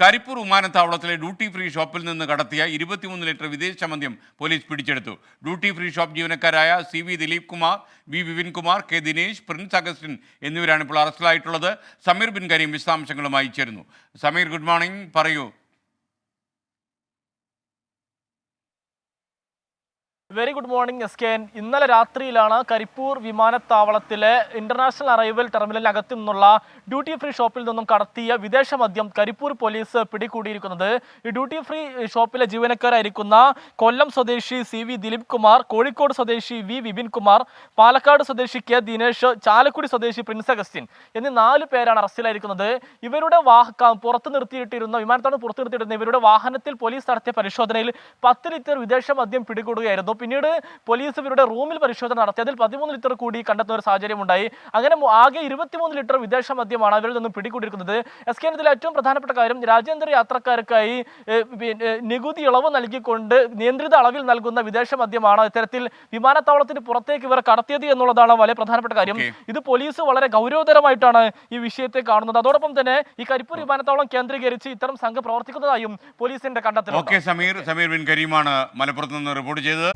കരിപ്പൂർ വിമാനത്താവളത്തിലെ duty free ഷോപ്പിൽ നിന്ന് കടത്തിയ ഇരുപത്തിമൂന്ന് ലിറ്റർ വിദേശ മദ്യം പോലീസ് പിടിച്ചെടുത്തു. Duty free shop ജീവനക്കാരായ C V Dileep Kumar V Vipin Kumar K Dinesh Prince Augustine എന്നിവരാണ് ഇപ്പോൾ അറസ്റ്റിലായിട്ടുള്ളത്. സമീർ ബിൻ കരീം വിശദാംശങ്ങളുമായി ചേരുന്നു. Sameer good morning. പറയൂ. Very good morning S K ഇന്നലെ രാത്രിയിലാണ് കരിപ്പൂർ വിമാനത്താവളത്തിലെ ഇന്റർനാഷണൽ അറൈവൽ ടെർമിനലിനകത്തു നിന്നുള്ള ഡ്യൂട്ടി ഫ്രീ ഷോപ്പിൽ നിന്നും കടത്തിയ വിദേശ മദ്യം കരിപ്പൂർ പോലീസ് പിടികൂടിയിരിക്കുന്നത്. ഈ ഡ്യൂട്ടി ഫ്രീ ഷോപ്പിലെ ജീവനക്കാരായിരിക്കുന്ന കൊല്ലം സ്വദേശി സി വി ദിലീപ് കുമാർ കോഴിക്കോട് സ്വദേശി വി വിപിൻ കുമാർ പാലക്കാട് സ്വദേശി കെ ദിനേഷ് ചാലക്കുടി സ്വദേശി പ്രിൻസ് അഗസ്റ്റിൻ എന്നീ നാല് പേരാണ് അറസ്റ്റിലായിരിക്കുന്നത്. ഇവരുടെ വാഹ പുറത്ത് നിർത്തിയിട്ടിരുന്ന വിമാനത്താവളം പുറത്തു നിർത്തിയിട്ടിരുന്ന ഇവരുടെ വാഹനത്തിൽ പോലീസ് നടത്തിയ പരിശോധനയിൽ പത്ത് ലിറ്റർ വിദേശ മദ്യം പിടികൂടുകയായിരുന്നു. പിന്നീട് പോലീസ് ഇവരുടെ റൂമിൽ പരിശോധന നടത്തി. അതിൽ പതിമൂന്ന് ലിറ്റർ കൂടി കണ്ടെത്തുന്ന ഒരു സാഹചര്യം ഉണ്ടായി അങ്ങനെ ആകെ ഇരുപത്തിമൂന്ന് ലിറ്റർ വിദേശ മദ്യമാണ് അവരിൽ നിന്നും പിടികൂടിയിരിക്കുന്നത്. എസ് കെ ഇതിൽ ഏറ്റവും പ്രധാനപ്പെട്ട കാര്യം രാജ്യാന്തര യാത്രക്കാർക്കായി നികുതി ഇളവ് നൽകിക്കൊണ്ട് നിയന്ത്രിത അളവിൽ നൽകുന്ന വിദേശ മദ്യമാണ് ഇത്തരത്തിൽ വിമാനത്താവളത്തിന് പുറത്തേക്ക് ഇവർ കടത്തിയത് എന്നുള്ളതാണ് വളരെ പ്രധാനപ്പെട്ട കാര്യം. ഇത് പോലീസ് വളരെ ഗൗരവതരമായിട്ടാണ് ഈ വിഷയത്തെ കാണുന്നത്. അതോടൊപ്പം തന്നെ ഈ കരിപ്പൂർ വിമാനത്താവളം കേന്ദ്രീകരിച്ച് ഇത്തരം സംഘം പ്രവർത്തിക്കുന്നതായും പോലീസിന്റെ കണ്ടെത്തൽ ഓക്കെ സമീർ. സമീർ ബിൻ കരീമാണ് മലപ്പുറത്ത് നിന്ന് റിപ്പോർട്ട് ചെയ്തത്.